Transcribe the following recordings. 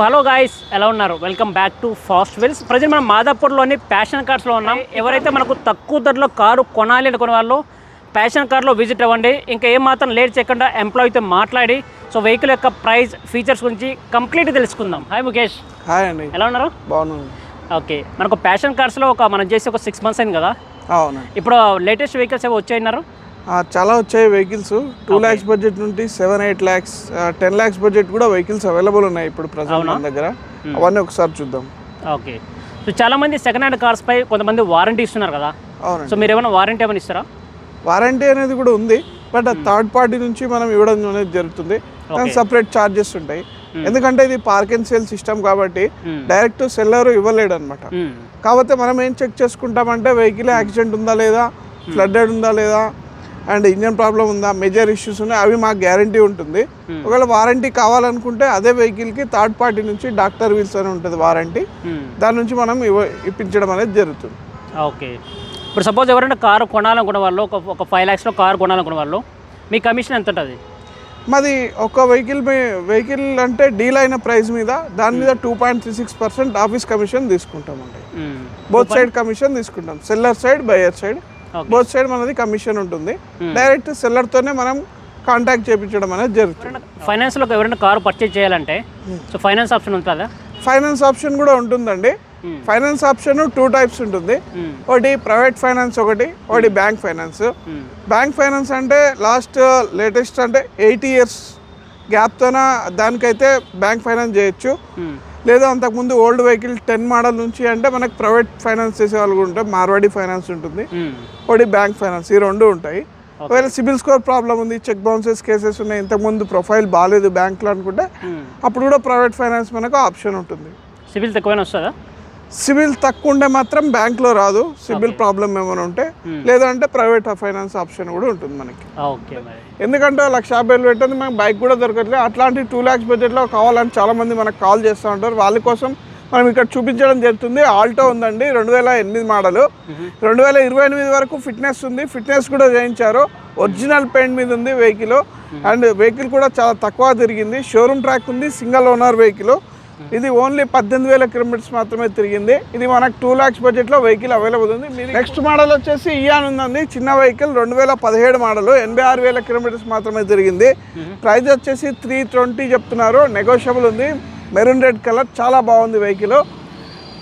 Hello guys ఎలా ఉన్నారు? Welcome back to fast wheels present మనం మాదాపూర్లోని ప్యాషన్ కార్స్లో ఉన్నాం. ఎవరైతే మనకు తక్కువ ధరలో కారు కొనాలి అనుకునే వాళ్ళు ప్యాషన్ కార్లో విజిట్ అవ్వండి. ఇంకా ఏం మాత్రం లేట్ చేయకుండా ఎంప్లాయీతో మాట్లాడి సో వెహికల్ యొక్క ప్రైస్ ఫీచర్స్ గురించి కంప్లీట్ తెలుసుకుందాం. హాయ్ ముఖేష్ హాయ్ అండి ఎలా ఉన్నారు? బాగున్నాను. ఓకే మనకు ప్యాషన్ కార్స్లో ఒక మనం చేసి ఒక సిక్స్ మంత్స్ అయింది కదా? అవునండి. ఇప్పుడు లేటెస్ట్ వెహికల్స్ ఏవో వచ్చాయన్నారు. చాలా వచ్చాయి వెహికల్స్. టూ ల్యాక్స్ బడ్జెట్ నుండి seven eight lakhs ten lakhs budget కూడా వెహికల్స్ అవైలబుల్ ఉన్నాయి ఇప్పుడు ప్రజెంట్ మన దగ్గర. అవన్నీ ఒకసారి చూద్దాం. ఓకే సో చాలామంది సెకండ్ హ్యాండ్ కార్స్ పై కొంతమంది వారంటీ ఇస్తున్నారు కదా? అవునండి. సో మీరు ఏమైనా వారంటీ ఏమైనా ఇస్తారా? వారంటీ అనేది కూడా ఉంది బట్ థర్డ్ పార్టీ నుంచి మనం ఇవ్వడం అనేది జరుగుతుంది. కానీ సపరేట్ ఛార్జెస్ ఉంటాయి. ఎందుకంటే ఇది పార్క్ అండ్ సేల్ సిస్టమ్ కాబట్టి Hmm. డైరెక్ట్ సెల్లర్ ఇవ్వలేడు అనమాట. కాకపోతే మనం ఏం చెక్ చేసుకుంటామంటే వెహికల్ యాక్సిడెంట్ ఉందా లేదా ఫ్లడ్డెడ్ ఉందా లేదా అండ్ ఇంజన్ ప్రాబ్లం ఉందా? మేజర్ ఇష్యూస్ ఉన్నాయి. అవి మాకు గ్యారంటీ ఉంటుంది. ఒకవేళ వారంటీ కావాలనుకుంటే అదే వెహికల్కి థర్డ్ పార్టీ నుంచి డాక్టర్ వీల్స్ అని ఉంటుంది వారంటీ. మ్మ్. దాని నుంచి మనం ఇవ్వ ఇప్పించడం అనేది జరుగుతుంది. ఓకే. ఇప్పుడు సపోజ్ ఎవరైనా కారు కొనాలనుకున్న వాళ్ళు ఒక ఒక ఫైవ్ ల్యాక్స్లో కారు కొనాలనుకున్న వాళ్ళు మీ కమిషన్ ఎంత ఉంటుంది మాది ఒక వెహికల్ మీ వెహికల్ అంటే డీల్ అయిన ప్రైస్ మీద దాని మీద two point three six percent office commission తీసుకుంటామండి. బోత్ సైడ్ కమిషన్ తీసుకుంటాం. Seller side buyer side. Both side మనది కమిషన్ ఉంటుంది. డైరెక్ట్ సెల్లర్తోనే మనం కాంటాక్ట్ చేయించడం అనేది జరుగుతుంది. ఫైనాన్స్లో ఎవరైనా కారు పర్చేజ్ చేయాలంటే సో ఫైనాన్స్ ఆప్షన్ ఉంటుందా? ఫైనాన్స్ ఆప్షన్ కూడా ఉంటుందండి. Hmm. Finance option two types ఉంటుంది. మ్మ్. ఒకటి ప్రైవేట్ ఫైనాన్స్ ఒకటి ఒకటి బ్యాంక్ ఫైనాన్స్. బ్యాంక్ ఫైనాన్స్ అంటే లాస్ట్ లేటెస్ట్ అంటే ఎయిటీ ఇయర్స్ గ్యాప్తోన దానికైతే బ్యాంక్ ఫైనాన్స్ చేయొచ్చు. మ్మ్. లేదా అంతకుముందు ఓల్డ్ వెహికల్ టెన్ మోడల్ నుంచి అంటే మనకు ప్రైవేట్ ఫైనాన్స్ చేసే వాళ్ళు కూడా ఉంటాయి మార్వాడి ఫైనాన్స్ ఉంటుంది. ఒకటి బ్యాంక్ ఫైనాన్స్ ఈ రెండు ఉంటాయి. ఒకవేళ సిబిల్ స్కోర్ ప్రాబ్లం ఉంది చెక్ బౌన్సెస్ కేసెస్ ఉన్నాయి ఇంతకుముందు ప్రొఫైల్ బాగాలేదు బ్యాంక్లో అనుకుంటే మ్మ్. అప్పుడు కూడా ప్రైవేట్ ఫైనాన్స్ మనకు ఆప్షన్ ఉంటుంది. సిబిల్ తక్కువైనా వస్తుందా? సిబిల్ తక్కువ ఉంటే మాత్రం బ్యాంక్లో రాదు. సిబిల్ ప్రాబ్లం ఏమైనా ఉంటే లేదంటే ప్రైవేట్ ఫైనాన్స్ ఆప్షన్ కూడా ఉంటుంది మనకి. ఓకే మరి. ఎందుకంటే లక్ష యాభై వేలు పెట్టింది మనకి బైక్ కూడా దొరకట్లేదు. అట్లాంటి టూ ల్యాక్స్ బడ్జెట్లో కావాలని చాలామంది మనకు కాల్ చేస్తూ ఉంటారు. వాళ్ళ కోసం మనం ఇక్కడ చూపించడం జరుగుతుంది. ఆల్టో ఉందండి రెండు వేల ఎనిమిది మోడలు. రెండు వేల ఇరవై ఎనిమిది వరకు ఫిట్నెస్ ఉంది. ఫిట్నెస్ కూడా చేయించారు. ఒరిజినల్ పెయింట్ మీద ఉంది వెహికల్ అండ్ వెహికల్ కూడా చాలా తక్కువ తిరిగింది. షోరూమ్ ట్రాక్ ఉంది సింగల్ ఓనర్ వెహికల్ ఇది ఓన్లీ పద్దెనిమిది వేల కిలోమీటర్స్ మాత్రమే తిరిగింది. ఇది మనకు టూ ల్యాక్స్ బడ్జెట్లో వెహికల్ అవైలబుల్ ఉంది. నెక్స్ట్ మోడల్ వచ్చేసి ఇయాన్ ఉందండి. చిన్న వెహికల్ రెండు వేల పదిహేడు మోడల్ ఎనభై ఆరు వేల కిలోమీటర్స్ మాత్రమే తిరిగింది. ప్రైస్ వచ్చేసి త్రీ ట్వంటీ చెప్తున్నారు. నెగోషియబుల్ ఉంది. మెరూన్ రెడ్ కలర్ చాలా బాగుంది vehicle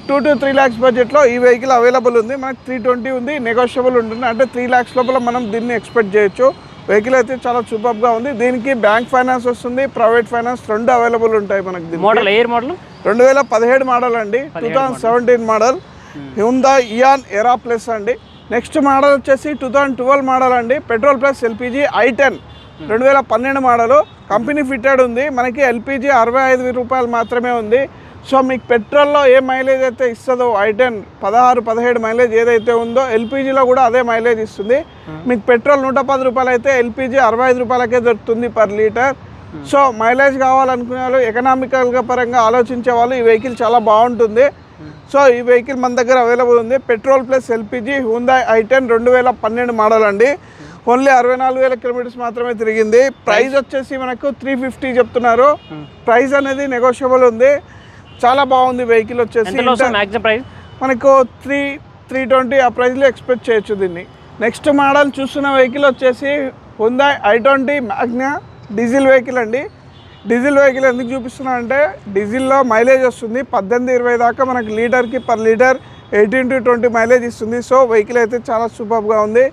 two to three lakhs బడ్జెట్లో ఈ వెహికల్ అవైలబుల్ ఉంది. మనకి త్రీ ట్వంటీ ఉంది. నెగోషియబుల్ ఉంటుంది. అంటే త్రీ ల్యాక్స్ లోపల మనం దీన్ని ఎక్స్పెక్ట్ చేయొచ్చు. వెహికల్ అయితే చాలా సూపర్గా ఉంది. దీనికి బ్యాంక్ ఫైనాన్స్ వస్తుంది. ప్రైవేట్ ఫైనాన్స్ రెండు అవైలబుల్ ఉంటాయి మనకి. మోడల్ ఎయిర్ మోడల్ రెండు వేల పదిహేడు మోడల్ అండి. Two thousand seventeen model Hyundai Eon Era plus అండి. నెక్స్ట్ మోడల్ వచ్చేసి టూ థౌజండ్ ట్వెల్వ్ మోడల్ అండి. Petrol plus LPG i ten రెండు వేల పన్నెండు మోడల్ కంపెనీ ఫిట్టెడ్ ఉంది. మనకి ఎల్పిజి అరవై ఐదు రూపాయలు మాత్రమే ఉంది. సో మీకు పెట్రోల్లో ఏ మైలేజ్ అయితే ఇస్తుందో ఐ టెన్ పదహారు పదిహేడు మైలేజ్ ఏదైతే ఉందో ఎల్పిజిలో కూడా అదే మైలేజ్ ఇస్తుంది. మీకు పెట్రోల్ నూట పది రూపాయలు అయితే ఎల్పిజి అరవై ఐదు రూపాయలకే దొరుకుతుంది పర్ లీటర్. సో మైలేజ్ కావాలనుకునే వాళ్ళు ఎకనామికల్గా పరంగా ఆలోచించే వాళ్ళు ఈ వెహికల్ చాలా బాగుంటుంది. సో ఈ వెహికల్ మన దగ్గర అవైలబుల్ ఉంది. Petrol plus LPG Hyundai i ten రెండు వేల పన్నెండు మోడల్ అండి. ఓన్లీ అరవై నాలుగు వేల కిలోమీటర్స్ మాత్రమే తిరిగింది. ప్రైస్ వచ్చేసి మనకు త్రీ ఫిఫ్టీ చెప్తున్నారు. ప్రైస్ అనేది నెగోషియబుల్ ఉంది. చాలా బాగుంది వెహికల్ వచ్చేసి. ప్రైస్ మనకు త్రీ త్రీ ట్వంటీ ఆ ప్రైస్లో ఎక్స్పెక్ట్ చేయొచ్చు దీన్ని. నెక్స్ట్ మోడల్ చూస్తున్న వెహికల్ వచ్చేసి Hyundai i twenty Magna diesel vehicle అండి. డీజిల్ వెహికల్ ఎందుకు చూపిస్తున్నా అంటే డీజిల్లో మైలేజ్ వస్తుంది. పద్దెనిమిది ఇరవై దాకా మనకి లీటర్కి per litre eighteen to twenty mileage ఇస్తుంది. సో వెహికల్ అయితే చాలా సూపర్గా ఉంది.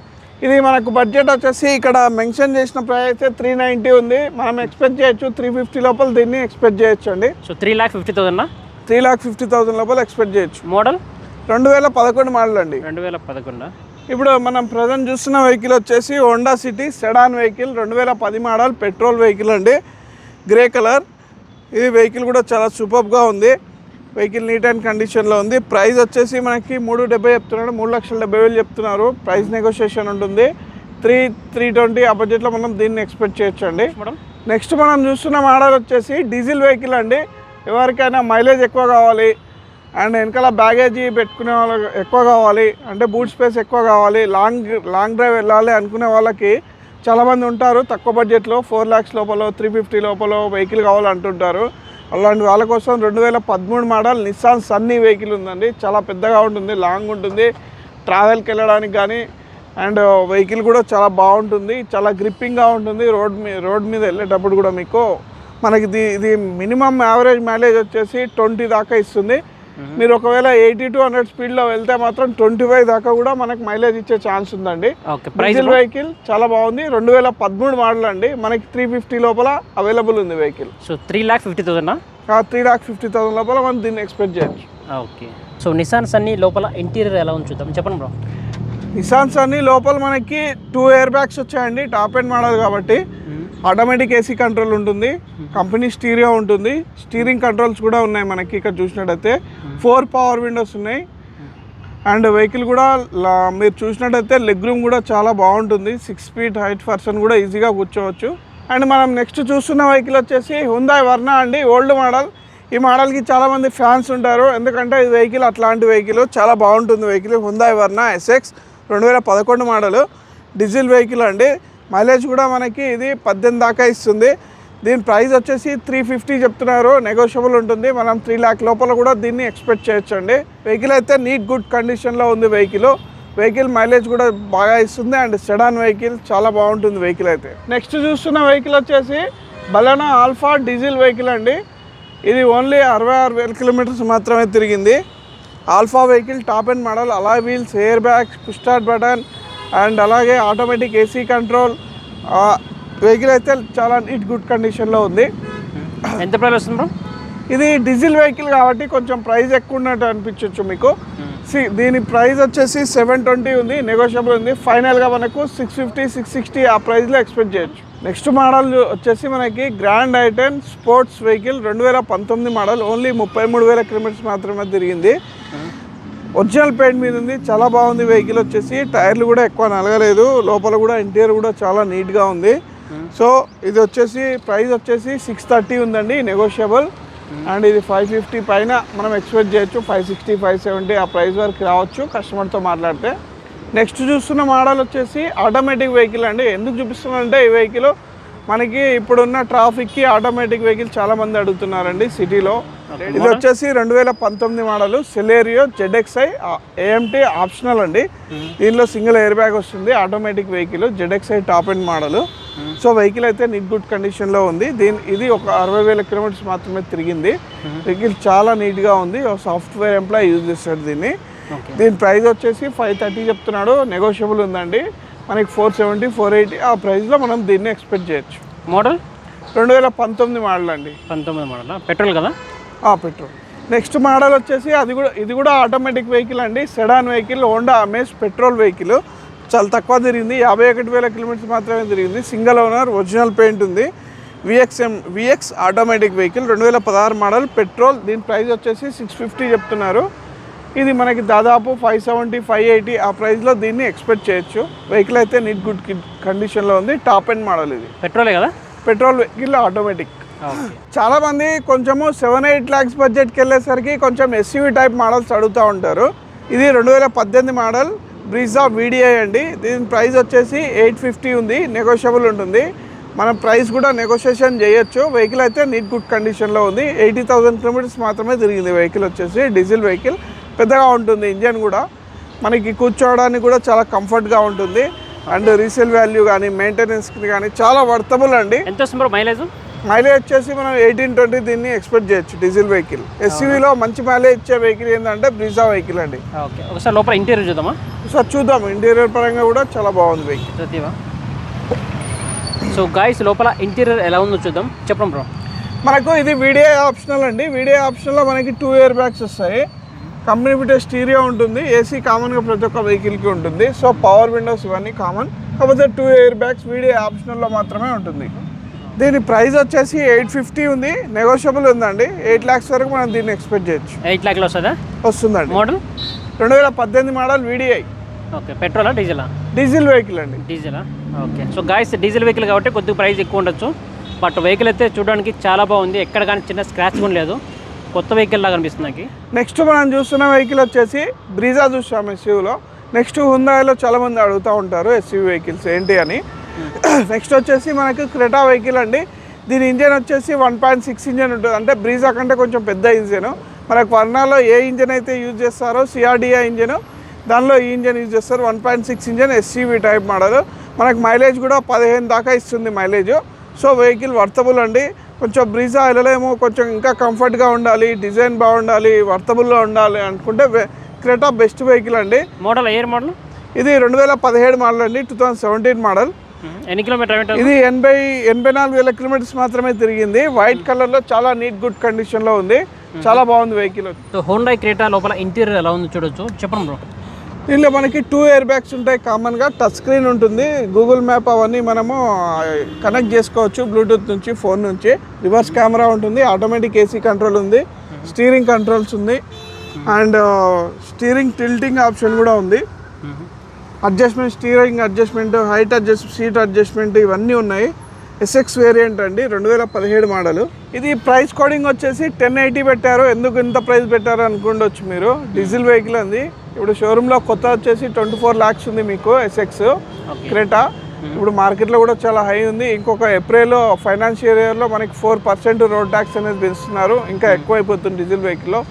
ఇది మనకు బడ్జెట్ వచ్చేసి ఇక్కడ మెన్షన్ చేసిన ప్రైస్ అయితే త్రీ నైంటీ ఉంది. మనం ఎక్స్పెక్ట్ చేయొచ్చు త్రీ ఫిఫ్టీ లోపల దీన్ని ఎక్స్పెక్ట్ చేయొచ్చు అండి. So three lakh fifty thousand three lakh fifty thousand లోపల ఎక్స్పెక్ట్ చేయొచ్చు. మోడల్ రెండు వేల పదకొండు మోడల్ అండి. రెండు వేల పదకొండు? ఇప్పుడు మనం ప్రజెంట్ చూస్తున్న వెహికల్ వచ్చేసి హోండా సిటీ సెడాన్ వెహికల్ రెండు వేల పది మోడల్ పెట్రోల్ వెహికల్ అండి. గ్రే కలర్ ఇది వెహికల్ కూడా చాలా సూపర్గా ఉంది. వెహికల్ నీట్ అండ్ కండిషన్లో ఉంది. ప్రైస్ వచ్చేసి మనకి మూడు డెబ్బై చెప్తున్నాడు. మూడు లక్షల డెబ్బై వేలు చెప్తున్నారు. ప్రైస్ నెగోషియేషన్ ఉంటుంది. త్రీ త్రీ ట్వంటీ ఆ బడ్జెట్లో మనం దీన్ని ఎక్స్పెక్ట్ చేయొచ్చు అండి నెక్స్ట్ మనం చూస్తున్న మోడల్ వచ్చేసి డీజిల్ వెహికల్ అండి. ఎవరికైనా మైలేజ్ ఎక్కువ కావాలి. అండ్ వెనకాల బ్యాగేజీ పెట్టుకునే వాళ్ళకి ఎక్కువ కావాలి. అంటే బూట్ స్పేస్ ఎక్కువ కావాలి. లాంగ్ లాంగ్ డ్రైవ్ వెళ్ళాలి అనుకునే వాళ్ళకి చాలామంది ఉంటారు. తక్కువ బడ్జెట్లో ఫోర్ ల్యాక్స్ లోపల త్రీ ఫిఫ్టీ లోపల వెహికల్ కావాలంటుంటారు. అలాంటి వాళ్ళ కోసం రెండు వేల పదమూడు మోడల్ నిస్సాన్ సన్నీ వెహికల్ ఉందండి. చాలా పెద్దగా ఉంటుంది లాంగ్ ఉంటుంది. ట్రావెల్కి వెళ్ళడానికి కానీ అండ్ వెహికల్ కూడా చాలా బాగుంటుంది. చాలా గ్రిప్పింగ్గా ఉంటుంది. రోడ్ మీద రోడ్ మీద వెళ్ళేటప్పుడు కూడా మీకు మనకి ఇది ఇది మినిమం యావరేజ్ మైలేజ్ వచ్చేసి ట్వంటీ దాకా ఇస్తుంది. మీరు ఒకవేళ ఎయిటీ టు హండ్రెడ్ స్పీడ్లో వెళ్తే మాత్రం ట్వంటీ ఫైవ్ దాకా కూడా మనకు మైలేజ్ ఇచ్చే ఛాన్స్ ఉందండి. డీజిల్ వెహికల్ చాలా బాగుంది. రెండు వేల పదమూడు మోడల్ అండి. మనకి త్రీ ఫిఫ్టీ లోపల అవైలబుల్ ఉంది vehicle so three lakh fifty థౌసండా three lakh fifty thousand లోపల మనం దీన్ని ఎక్స్పెక్ట్ చేయొచ్చు. ఓకే. సో నిసాన్ సన్నీ లోపల ఇంటీరియర్ ఎలా ఉంది చూద్దాం. చెప్పండి బ్రో. నిసాన్స్ అన్ని లోపల మనకి టూ ఇయర్ బ్యాగ్స్ వచ్చాయండి. టాప్ ఎండ్ మోడల్ కాబట్టి. ఆటోమేటిక్ ఏసీ కంట్రోల్ ఉంటుంది కంపెనీ స్టీరియో ఉంటుంది స్టీరింగ్ కంట్రోల్స్ కూడా ఉన్నాయి మనకి ఇక్కడ చూసినట్టయితే. ఫోర్ పవర్ విండోస్ ఉన్నాయి. అండ్ వెహికల్ కూడా లా- మీరు చూసినట్టయితే లెగ్ రూమ్ కూడా చాలా బాగుంటుంది. సిక్స్ ఫీట్ హైట్ పర్సన్ కూడా ఈజీగా కూర్చోవచ్చు. అండ్ మనం నెక్స్ట్ చూస్తున్న వెహికల్ వచ్చేసి హుందాయ్ వర్ణ అండి ఓల్డ్ మోడల్ ఈ మోడల్కి చాలామంది ఫ్యాన్స్ ఉంటారు. ఎందుకంటే ఈ వెహికల్ అట్లాంటి వెహికల్ చాలా బాగుంటుంది వెహికల్ హుందాయ్ వర్ణ ఎస్ఎక్స్ రెండు వేల పదకొండు మోడల్ డీజిల్ వెహికల్ అండి. మైలేజ్ కూడా మనకి ఇది పద్దెనిమిది దాకా ఇస్తుంది. దీని ప్రైస్ వచ్చేసి త్రీ ఫిఫ్టీ చెప్తున్నారు. నెగోషియబుల్ ఉంటుంది. మనం త్రీ ల్యాక్ లోపల కూడా దీన్ని ఎక్స్పెక్ట్ చేయొచ్చండి. వెహికల్ అయితే నీట్ గుడ్ కండిషన్లో ఉంది వెహికల్ వెహికల్ మైలేజ్ కూడా బాగా ఇస్తుంది అండ్ సెడాన్ వెహికల్ చాలా బాగుంటుంది వెహికల్ అయితే. నెక్స్ట్ చూస్తున్న వెహికల్ వచ్చేసి బలానా ఆల్ఫా డీజిల్ వెహికల్ అండి. ఇది ఓన్లీ అరవై ఆరు వేల కిలోమీటర్స్ మాత్రమే తిరిగింది. Alpha vehicle top and model అలా wheels air bags start button and అలాగే ఆటోమేటిక్ ఏసీ కంట్రోల్ వెహికల్ అయితే చాలా నీట్ గుడ్ కండిషన్లో ఉంది. ఎంత ప్రైస్ వస్తుంది బ్రో? ఇది డీజిల్ వెహికల్ కాబట్టి కొంచెం ప్రైస్ ఎక్కువ ఉన్నట్టు అనిపించవచ్చు మీకు. సి దీని ప్రైస్ వచ్చేసి సెవెన్ ట్వంటీ ఉంది నెగోషియబుల్ ఉంది. ఫైనల్గా మనకు సిక్స్ ఫిఫ్టీ సిక్స్ సిక్స్టీ ఆ ప్రైస్లో ఎక్స్పెక్ట్ చేయొచ్చు. నెక్స్ట్ మోడల్ వచ్చేసి మనకి గ్రాండ్ ఐటెన్ స్పోర్ట్స్ వెహికల్ రెండు వేల పంతొమ్మిది మోడల్ ఓన్లీ ముప్పై మూడు వేల కిలోమీటర్స్ మాత్రమే తిరిగింది. ఒరిజినల్ పెయింట్ మీద ఉంది. చాలా బాగుంది వెహికల్ వచ్చేసి. టైర్లు కూడా ఎక్కువ నలగలేదు. లోపల కూడా ఇంటీరియర్ కూడా చాలా నీట్గా ఉంది. సో ఇది వచ్చేసి ప్రైస్ వచ్చేసి సిక్స్ థర్టీ ఉందండి నెగోషియబుల్ అండ్ ఇది ఫైవ్ ఫిఫ్టీ పైన మనం ఎక్స్పెక్ట్ చేయొచ్చు. ఫైవ్ సిక్స్టీ ఫైవ్ సెవెంటీ ఆ ప్రైస్ వరకు రావచ్చు కస్టమర్తో మాట్లాడితే. నెక్స్ట్ చూస్తున్న మోడల్ వచ్చేసి ఆటోమేటిక్ వెహికల్ అండి. ఎందుకు చూపిస్తున్నానంటే ఈ వెహికల్ మనకి ఇప్పుడున్న ట్రాఫిక్కి ఆటోమేటిక్ వెహికల్ చాలా మంది అడుగుతున్నారండి సిటీలో. ఇది వచ్చేసి రెండు వేల పంతొమ్మిది model Celerio ZXI AMT optional అండి. దీనిలో సింగిల్ ఎయిర్ బ్యాగ్ వస్తుంది automatic vehicle ZXI top end model. So vehicle అయితే నీట్ గుడ్ కండిషన్లో ఉంది. దీని ఇది ఒక అరవై వేల కిలోమీటర్స్ మాత్రమే తిరిగింది. వెహికల్ చాలా నీట్గా ఉంది. ఒక సాఫ్ట్వేర్ ఎంప్లాయ్ యూజ్ చేస్తాడు దీన్ని. దీని ప్రైస్ వచ్చేసి ఫైవ్ థర్టీ చెప్తున్నాడు. నెగోషియబుల్ ఉందండి. మనకి ఫోర్ సెవెంటీ ఫోర్ ఎయిటీ ఆ ప్రైస్లో మనం దీన్ని ఎక్స్పెక్ట్ చేయొచ్చు. మోడల్? రెండు వేల పంతొమ్మిది మోడల్ అండి. పంతొమ్మిది మోడల్? పెట్రోల్ కదా? పెట్రోల్. నెక్స్ట్ మోడల్ వచ్చేసి అది కూడా ఇది కూడా ఆటోమేటిక్ వెహికల్ అండి. Sedan vehicle Honda Amaze petrol vehicle చాలా తక్కువ తిరిగింది. యాభై ఒకటి వేల కిలోమీటర్స్ మాత్రమే తిరిగింది. సింగిల్ ఓనర్ ఒరిజినల్ పెయింట్ ఉంది. విఎక్స్ఎం విఎక్స్ ఆటోమేటిక్ వెహికల్ రెండు వేల పదహారు మోడల్ పెట్రోల్ దీని ప్రైస్ వచ్చేసి సిక్స్ ఫిఫ్టీ చెప్తున్నారు. ఇది మనకి దాదాపు ఫైవ్ సెవెంటీ ఫైవ్ ఎయిటీ ఆ ప్రైస్లో దీన్ని ఎక్స్పెక్ట్ చేయొచ్చు. వెహికల్ అయితే నీట్ గుడ్ కండిషన్లో ఉంది. టాప్ ఎండ్ మోడల్ ఇది. పెట్రోలే కదా? Petrol vehicle automatic okay. చాలా మంది కొంచెము సెవెన్ ఎయిట్ ల్యాక్స్ బడ్జెట్కి వెళ్ళేసరికి కొంచెం ఎస్యూవీ టైప్ మోడల్స్ అడుగుతూ ఉంటారు. ఇది రెండు వేల పద్దెనిమిది మోడల్ బ్రీజా వీడిఐ అండి. దీని ప్రైస్ వచ్చేసి ఎయిట్ ఫిఫ్టీ ఉంది నెగోషియబుల్ ఉంటుంది. మనం ప్రైస్ కూడా నెగోషియేషన్ చేయొచ్చు. వెహికల్ అయితే నీట్ గుడ్ కండిషన్లో ఉంది. ఎయిటీ థౌసండ్ కిలోమీటర్స్ మాత్రమే తిరిగింది వెహికల్ వచ్చేసి డీజిల్ వెహికల్ పెద్దగా ఉంటుంది ఇంజన్ కూడా. మనకి కూర్చోవడానికి కూడా చాలా కంఫర్ట్గా ఉంటుంది. అండ్ రీసేల్ వాల్యూ కానీ మెయింటెనెన్స్కి కానీ చాలా వర్తబుల్ అండి. ఎంత వస్తుంది మైలేజ్ మైలేజ్ వచ్చేసి మనం ఎయిటీన్ ట్వంటీ దీన్ని ఎక్స్పెక్ట్ చేయొచ్చు డీజిల్ వెహికల్ ఎస్యూవీలో మంచి మైలేజ్ ఇచ్చే వెహికల్ ఏంటంటే బ్రిజా వెహికల్ అండి. ఓకే ఒకసారి లోపల ఇంటీరియర్ చూద్దామా? సార్ చూద్దాం ఇంటీరియర్ పరంగా కూడా చాలా బాగుంది వెహికల్ ప్రతివా సో గాయస్ లోపల ఇంటీరియర్ ఎలా ఉందో చూద్దాం. చెప్పండి బ్రో మనకు ఇది వీడియో ఆప్షనల్ అండి. వీడియో ఆప్షన్లో మనకి టూ ఇయర్ బ్యాగ్స్ వస్తాయి. కంపెనీ ఫిటే స్టీరియో ఉంటుంది. ఏసీ కామన్గా ప్రతి ఒక్క వెహికల్కి ఉంటుంది. సో పవర్ విండోస్ ఇవన్నీ కామన్ కాకపోతే టూ ఇయర్ బ్యాగ్స్ వీడియో ఆప్షనల్లో మాత్రమే ఉంటుంది. దీని ప్రైస్ వచ్చేసి ఎయిట్ ఫిఫ్టీ ఉంది. నెగోషియబుల్ ఉందండి. ఎయిట్ ల్యాక్స్ వరకు మనం దీన్ని ఎక్స్పెక్ట్ చేయొచ్చు. ఎయిట్ ల్యాక్లో వస్తుందా? వస్తుందండి. మోడల్? రెండు వేల పద్దెనిమిది మోడల్ వీడిఐ ఓకే. పెట్రోలా డీజిలా? డీజిల్ వెహికల్ అండి. డీజిలా? Okay. So guys diesel vehicle కాబట్టి కొద్దిగా ప్రైస్ ఎక్కువ ఉండొచ్చు. బట్ వెహికల్ అయితే చూడడానికి చాలా బాగుంది. ఎక్కడ కానీ చిన్న స్క్రాచ్ కూడా లేదు. కొత్త వెహికల్ లాగా అనిపిస్తుంది నాకు. నెక్స్ట్ మనం చూస్తున్న వెహికల్ వచ్చేసి బ్రీజా చూసాం ఎస్యూలో నెక్స్ట్ హుందాయిలో చాలా మంది అడుగుతూ ఉంటారు ఎస్యూ వెహికల్స్ ఏంటి అని. నెక్స్ట్ వచ్చేసి మనకు క్రెటా వెహికల్ అండి. దీని ఇంజన్ వచ్చేసి వన్ పాయింట్ సిక్స్ ఇంజన్ ఉంటుంది. అంటే బ్రీజా కంటే కొంచెం పెద్ద ఇంజన్ మనకు వర్ణాలో ఏ ఇంజన్ అయితే యూజ్ చేస్తారో సిఆర్డిఏ ఇంజన్ దానిలో ఈ ఇంజన్ యూజ్ చేస్తారు. One point six engine SCV type model మనకు మైలేజ్ కూడా పదిహేను దాకా ఇస్తుంది మైలేజ్ సో వెహికల్ వర్తబుల్ అండి. కొంచెం బ్రీజా వెళ్ళలేము. కొంచెం ఇంకా కంఫర్ట్గా ఉండాలి. డిజైన్ బాగుండాలి. వర్తబుల్లో ఉండాలి అనుకుంటే క్రెటా బెస్ట్ వెహికల్ అండి. మోడల్ ఎయిర్ మోడల్ ఇది రెండు వేల పదిహేడు మోడల్ అండి. టూ థౌజండ్ సెవెంటీన్ మోడల్ ఎన్ని కిలోమీటర్ ఇది ఎనభై ఎనభై నాలుగు వేల కిలోమీటర్స్ మాత్రమే తిరిగింది. వైట్ కలర్లో చాలా నీట్ గుడ్ కండిషన్లో ఉంది. చాలా బాగుంది వెహికల్ హోండా క్రేటా లోపల ఇంటీరియర్ ఎలా ఉంది చూడొచ్చు. చెప్పండి బ్రో దీనిలో మనకి టూ ఇయర్ బ్యాగ్స్ ఉంటాయి కామన్గా టచ్ స్క్రీన్ ఉంటుంది. గూగుల్ మ్యాప్ అవన్నీ మనము కనెక్ట్ చేసుకోవచ్చు బ్లూటూత్ నుంచి ఫోన్ నుంచి. రివర్స్ కెమెరా ఉంటుంది. ఆటోమేటిక్ ఏసీ కంట్రోల్ ఉంది. స్టీరింగ్ కంట్రోల్స్ ఉంది. అండ్ స్టీరింగ్ టిల్టింగ్ ఆప్షన్ కూడా ఉంది. Adjustment steering adjustment height adjust seat adjustment ఇవన్నీ ఉన్నాయి. ఎస్ఎక్స్ వేరియంట్ అండి రెండు వేల పదిహేడు మోడల్ ఇది ప్రైస్ కోడింగ్ వచ్చేసి టెన్ ఎయిటీ పెట్టారు. ఎందుకు ఇంత ప్రైస్ పెట్టారు అనుకుండొచ్చు మీరు. డీజిల్ వెహికల్ అంది. ఇప్పుడు షోరూంలో కొత్త వచ్చేసి ట్వంటీ ఫోర్ ల్యాక్స్ ఉంది మీకు ఎస్ఎక్స్ క్రేటా ఇప్పుడు మార్కెట్లో కూడా చాలా హై ఉంది. ఇంకొక ఏప్రిల్ ఫైనాన్షియల్ ఇయర్లో మనకి ఫోర్ పర్సెంట్ రోడ్ ట్యాక్స్ అనేది పెంచుతున్నారు. ఇంకా ఎక్కువ అయిపోతుంది డీజిల్ వెహికల్లో.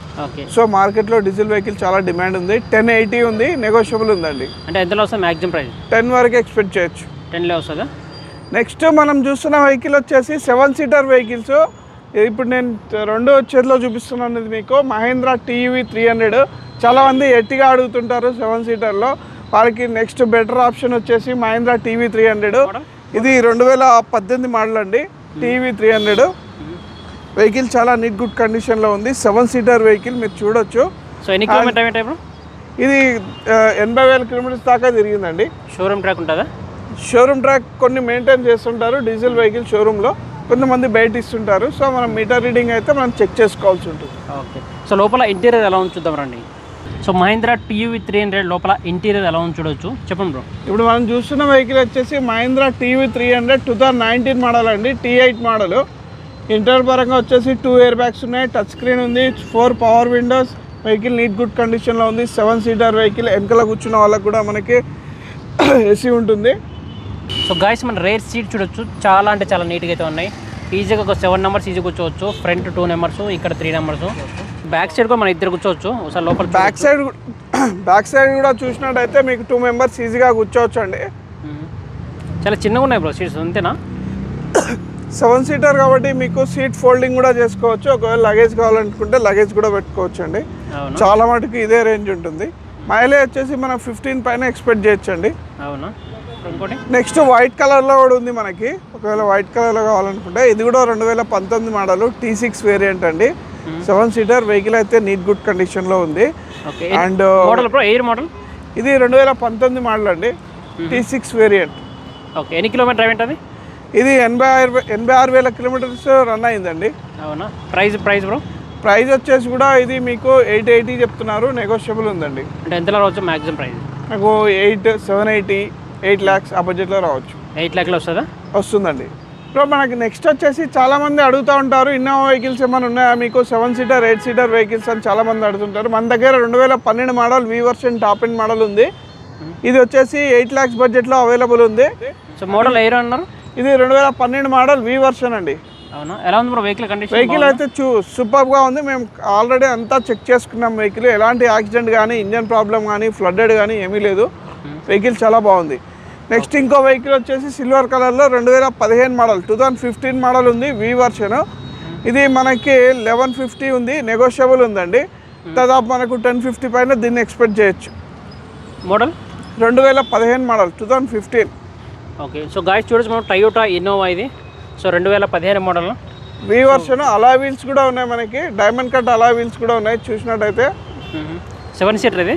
సో మార్కెట్లో డీజిల్ వెహికల్ చాలా డిమాండ్ ఉంది. టెన్ ఎయిటీ ఉంది నెగోషియబుల్ ఉందండి. అంటే ఎంతలో వస్తుంది మ్యాక్సిమం ప్రైస్? టెన్ వరకు ఎక్స్పెక్ట్ చేయొచ్చు. టెన్లో వస్తుందా? నెక్స్ట్ మనం చూస్తున్న వెహికల్ వచ్చేసి సెవెన్ సీటర్ వెహికల్స్. ఇప్పుడు నేను రెండో చేతిలో చూపిస్తున్నాను మీకు. Mahindra TV three hundred. చాలామంది ఎట్టిగా అడుగుతుంటారు సెవెన్ సీటర్లో. వాళ్ళకి నెక్స్ట్ బెటర్ ఆప్షన్ వచ్చేసి మహేంద్ర టీవీ త్రీ హండ్రెడ్ ఇది రెండు వేల పద్దెనిమిది మోడల్ అండి. టీవీ త్రీ హండ్రెడ్ వెహికల్ చాలా నీట్ గుడ్ కండిషన్లో ఉంది. సెవెన్ సీటర్ వెహికల్ మీరు చూడొచ్చు. సో ఎన్ని కిలోమీటర్ ఇది ఎనభై వేల కిలోమీటర్స్ దాకా తిరిగిందండి. షోరూమ్ ట్రాక్ ఉంటుందా? షోరూమ్ ట్రాక్ కొన్ని మెయింటైన్ చేస్తుంటారు. డీజిల్ వెహికల్ షోరూంలో కొంతమంది బయట ఇస్తుంటారు. సో మనం మీటర్ రీడింగ్ అయితే మనం చెక్ చేసుకోవాల్సి ఉంటుంది. ఓకే సో లోపల ఇంటీరియర్ ఎలా ఉంది చూద్దాం రండి? So Mahindra TV three hundred లోపల ఇంటీరియర్ ఎలా ఉంది చూడొచ్చు. చెప్పండి బ్రో. ఇప్పుడు మనం చూస్తున్న వెహికల్ వచ్చేసి Mahindra TV three hundred two thousand nineteen model అండి. టీ ఎయిట్ మోడల్ ఇంటర్ పరంగా వచ్చేసి టూ ఇయర్ బ్యాగ్స్ ఉన్నాయి. టచ్ స్క్రీన్ ఉంది four power windows vehicle neat good కండిషన్లో ఉంది. సెవెన్ సీటర్ వెహికల్ వెనకాల కూర్చున్న వాళ్ళకి కూడా మనకి ఏసీ ఉంటుంది. సో గాయస్ మన రేర్ సీట్ చూడొచ్చు. చాలా అంటే చాలా నీట్గా అయితే ఉన్నాయి. ఈజీగా ఒక సెవెన్ నెంబర్స్ ఈజీ కూర్చోవచ్చు. ఫ్రంట్ టూ నెంబర్స్ ఇక్కడ త్రీ నెంబర్స్ బ్యాక్ సైడ్ కూడా మన ఇద్దరు కూర్చోవచ్చు. ఒకసారి లోపల బ్యాక్ సైడ్ బ్యాక్ సైడ్ కూడా చూసినట్టయితే మీకు టూ మెంబర్స్ ఈజీగా కూర్చోవచ్చు అండి. చాలా చిన్నగా ఉన్నాయి బ్రో సీట్స్ అంతేనా? సెవెన్ సీటర్ కాబట్టి మీకు సీట్ ఫోల్డింగ్ కూడా చేసుకోవచ్చు. ఒకవేళ లగేజ్ కావాలనుకుంటే లగేజ్ కూడా పెట్టుకోవచ్చు అండి చాలా మటుకు ఇదే రేంజ్ ఉంటుంది. మైలేజ్ వచ్చేసి మనం ఫిఫ్టీన్ పైన ఎక్స్పెక్ట్ చేయొచ్చు అండి అవునా నెక్స్ట్ వైట్ కలర్లో కూడా ఉంది మనకి. ఒకవేళ వైట్ కలర్లో కావాలనుకుంటే ఇది కూడా రెండు వేల పంతొమ్మిది మోడల్ టీ సిక్స్ వేరియంట్ అండి. సెవెన్ సీటర్ వెహికల్ అయితే నీట్ గుడ్ కండిషన్లో ఉంది. Okay. And model year model? ఇది రెండు వేల పంతొమ్మిది మోడల్ అండి. T six variant okay. ఎన్ని కిలోమీటర్ డ్రైవ్ ఏంటది ఇది ఎనభై ఆరు ఎనభై ఆరు వేల కిలోమీటర్స్ రన్ అయిందండి. అవునా? Price price bro? ప్రైస్ వచ్చేసి కూడా ఇది మీకు ఎయిట్ ఎయిటీ చెప్తున్నారు. నెగోషియబుల్ ఉందండి. అంటే ఎంతలో రావచ్చు మ్యాక్సిమం ప్రైస్? నాకు eight seven eighty eight lakhs ఆ బడ్జెట్లో రావచ్చు. ఎయిట్ ల్యాక్లో వస్తుందా? వస్తుందండి. ఇప్పుడు మనకి నెక్స్ట్ వచ్చేసి చాలామంది అడుగుతూ ఉంటారు ఇన్నోవా వెహికల్స్ ఏమైనా ఉన్నాయా మీకు? Seven seater eight seater vehicles అని చాలామంది అడుగుతుంటారు. మన దగ్గర రెండు వేల పన్నెండు model V version top end model ఉంది. ఇది వచ్చేసి ఎయిట్ ల్యాక్స్ బడ్జెట్లో అవైలబుల్ ఉంది. సో మోడల్ ఎయిర్ అన్నారు? ఇది రెండు వేల పన్నెండు మోడల్ వి వర్షన్ అండి. అవునా? ఎలా ఉంది బ్రో వెహికల్ కండిషన్ వెహికల్ అయితే చూ సూపర్గా ఉంది. మేము ఆల్రెడీ అంతా చెక్ చేసుకున్నాం వెహికల్ ఎలాంటి యాక్సిడెంట్ కానీ ఇంజన్ ప్రాబ్లం కానీ ఫ్లడ్డెడ్ కానీ ఏమీ లేదు. వెహికల్ చాలా బాగుంది. నెక్స్ట్ ఇంకో వెహికల్ వచ్చేసి సిల్వర్ కలర్లో రెండు వేల పదిహేను model two thousand fifteen model ఉంది వి వర్షన్ ఇది మనకి లెవెన్ ఫిఫ్టీ ఉంది నెగోషియబుల్ ఉందండి. దాదాపు మనకు టెన్ ఫిఫ్టీ పైన దీన్ని ఎక్స్పెక్ట్ చేయొచ్చు. మోడల్? రెండు వేల పదిహేను model two thousand fifteen. Okay so guys చూడొచ్చు మనం టయోటా ఇన్నోవా ఇది. సో రెండు వేల పదిహేను మోడల్. వి వర్షన్ అలా వీల్స్ కూడా ఉన్నాయి మనకి. డైమండ్ కట్ అలా వీల్స్ కూడా ఉన్నాయి చూసినట్టయితే. సెవెన్ సీటర్ ఇది?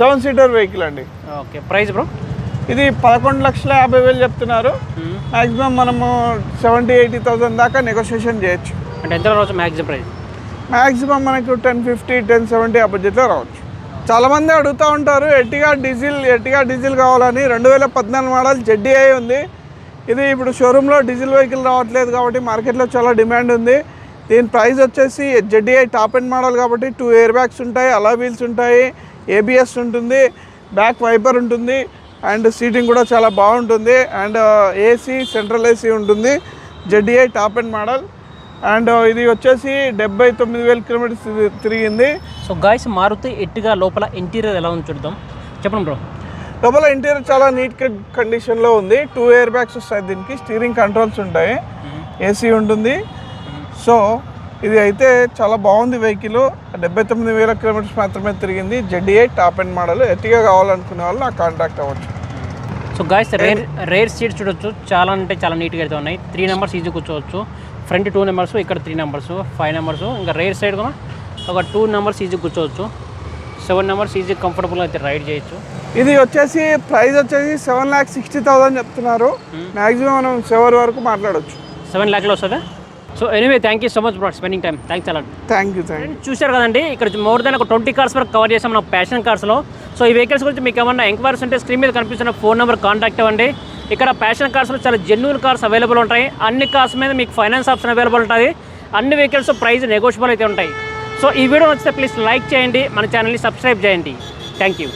సెవెన్ సీటర్ వెహికల్ అండి. Okay price bro? ఇది పదకొండు లక్షల యాభై వేలు చెప్తున్నారు. మ్యాక్సిమం మనము సెవెంటీ ఎయిటీ థౌసండ్ దాకా నెగోషియేషన్ చేయొచ్చు. అంటే ఎంతలో రావచ్చు మ్యాక్సిమం ప్రైస్? మ్యాక్సిమం మనకు టెన్ ఫిఫ్టీ టెన్ సెవెంటీ ఆ బడ్జెట్లో రావచ్చు. చాలామంది అడుగుతూ ఉంటారు ఎట్టిగా డీజిల్ ఎట్టిగా డీజిల్ కావాలని. రెండు వేల పద్నాలుగు మోడల్ జెడ్డీఐ ఉంది. ఇది ఇప్పుడు షోరూంలో డీజిల్ వెహికల్ రావట్లేదు కాబట్టి మార్కెట్లో చాలా డిమాండ్ ఉంది. దీని ప్రైస్ వచ్చేసి జెడ్డీఐ టాప్ ఎండ్ మోడల్ కాబట్టి టూ ఎయిర్ బ్యాగ్స్ ఉంటాయి అలా వీల్స్ ఉంటాయి ఏబిఎస్ ఉంటుంది బ్యాక్ వైపర్ ఉంటుంది. అండ్ సీటింగ్ కూడా చాలా బాగుంటుంది. అండ్ ఏసీ సెంట్రల్ ఏసీ ఉంటుంది. ZDI top end model and ఇది వచ్చేసి డెబ్బై తొమ్మిది వేల కిలోమీటర్స్ తిరిగి- తిరిగింది. సో గాయస్ మారుతి ఎట్టిగా లోపల ఇంటీరియర్ ఎలా ఉంది చూద్దాం. చెప్పండి బ్రో లోపల ఇంటీరియర్ చాలా నీట్ కండిషన్లో ఉంది. టూ ఇయర్ బ్యాగ్స్ వస్తాయి దీనికి. స్టీరింగ్ కంట్రోల్స్ ఉంటాయి. ఏసీ ఉంటుంది. సో ఇది అయితే చాలా బాగుంది వెహికల్ డెబ్బై తొమ్మిది వేల కిలోమీటర్స్ మాత్రమే తిరిగింది. జెడ్డీఐ టాప్ అండ్ మోడల్ ఎట్టిగా కావాలనుకునే వాళ్ళు నాకు కాంటాక్ట్ అవ్వచ్చు. So guys rear rear seats చూడొచ్చు. చాలా అంటే చాలా నీట్గా అయితే ఉన్నాయి. త్రీ నెంబర్స్ ఈజీ కూర్చోవచ్చు. ఫ్రంట్ టూ నెంబర్స్ ఇక్కడ త్రీ నెంబర్స్ ఫైవ్ నెంబర్స్ ఇంకా రేర్ సైడ్ కూడా ఒక టూ నెంబర్స్ ఈజీ కూర్చోవచ్చు. సెవెన్ నెంబర్స్ ఈజీ కంఫర్టబుల్గా అయితే రైడ్ చేయొచ్చు. ఇది వచ్చేసి ప్రైస్ వచ్చేసి సెవెన్ ల్యాక్ సిక్స్టీ థౌసండ్ చెప్తున్నారు. మ్యాక్సిమం మనం సెవెన్ వరకు మాట్లాడవచ్చు సెవెన్ ల్యాక్లో వస్తుందా so anyway thank you so much bro spending time thanks అలాంటి థ్యాంక్ యూ థ్యాంక్ యూ చూశారు కదండి ఇక్కడ మోర్ దాన్ ఒక ట్వంటీ కార్స్ వరకు కవర్ చేసాం. మన ప్యాషన్ కార్స్లో సో ఈ వెహికల్స్ గురించి మీకు ఏమన్నా ఎంక్వైరీస్ ఉంటే స్క్రీన్ మీద కనిపిస్తున్న ఫోన్ నెంబర్ కాంటాక్ట్ అవ్వండి. ఇక్కడ ప్యాషన్ కార్స్లో చాలా జెన్యున్ కార్స్ అవైలబుల్ ఉంటాయి. అన్ని కార్స్ మీద మీకు ఫైనాన్స్ ఆప్షన్ అవైలబుల్ ఉంటుంది అన్ని వెహికల్స్ ప్రైస్ నెగోషియబుల్ అయితే ఉంటాయి. సో ఈ వీడియో నచ్చితే ప్లీజ్ లైక్ చేయండి. మన ఛానల్ని సబ్స్క్రైబ్ చేయండి. Thank you